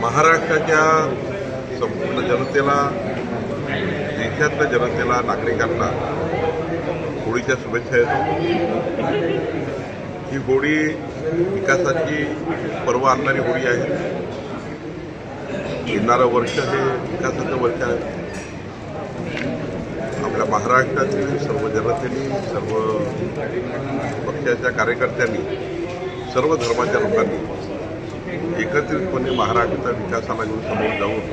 महाराष्ट्राच्या संपूर्ण जनतेला देशातल्या जनतेला नागरिकांना होळीच्या शुभेच्छा येतो ही होळी विकासाची पर्व आणणारी होळी आहे. येणारं वर्ष हे विकासाचं वर्ष आहे. आपल्या महाराष्ट्रातील सर्व जनतेने सर्व पक्षाच्या कार्यकर्त्यांनी सर्व धर्माच्या लोकांनी एकत्रितपणे महाराष्ट्राच्या विकासाला घेऊन समोर जाऊन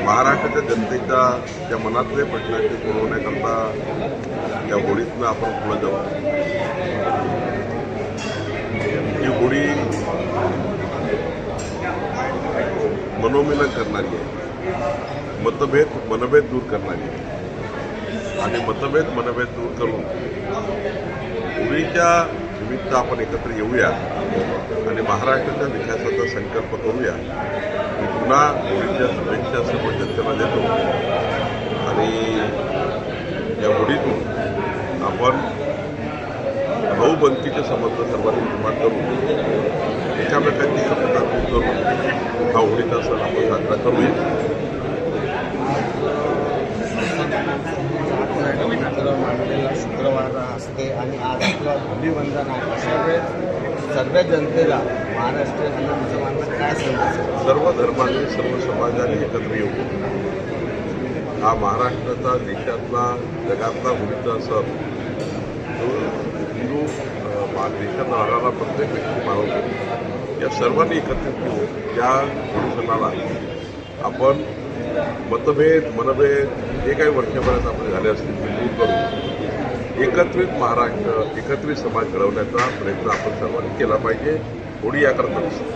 महाराष्ट्राच्या जनतेच्या त्या मनातले प्रश्नांचे सोडवण्याकरता या होळीतनं आपण पुढे जाऊ. ही होळी मनोमिलन करणारी आहे. मतभेद मनभेद दूर करणारी आहे. आणि मतभेद मनभेद दूर करून होळीच्या निमित्त आपण एकत्र येऊया आणि महाराष्ट्राच्या विकासाचा संकल्प करूया. मी पुन्हा होळीच्या शुभेच्छा सर्व जनतेला देतो. आणि या होळीतून आपण भाऊबंदकीचे संबंध सर्वांनी निर्माण करून एकामेकांची शक्यता दूर करून हा होळीचा सण आपण साजरा करूया. मित्र मांडलेला शुक्रवार असते आणि आज आपला धुलीवंदन आहे अशा वेळेस सर्व जनतेला महाराष्ट्रीयन आणि काय सांगायचं सर्व धर्माने सर्व समाजाने एकत्र येऊन हा महाराष्ट्राचा देशातला जगातला होळीचा सण. जो हिंदू मा- देशात राहणारा प्रत्येक व्यक्ती मानवतो या सर्वांनी एकत्रित येऊन या होळी सणाला आपण मतभेद मनभेद जे काही वर्षभरात आपले झाले असतील ते दूर करून. एकत्रित महाराष्ट्र एकत्रित समाज घडवण्याचा प्रयत्न आपण सर्वांनी केला पाहिजे. होळी याकरता नसते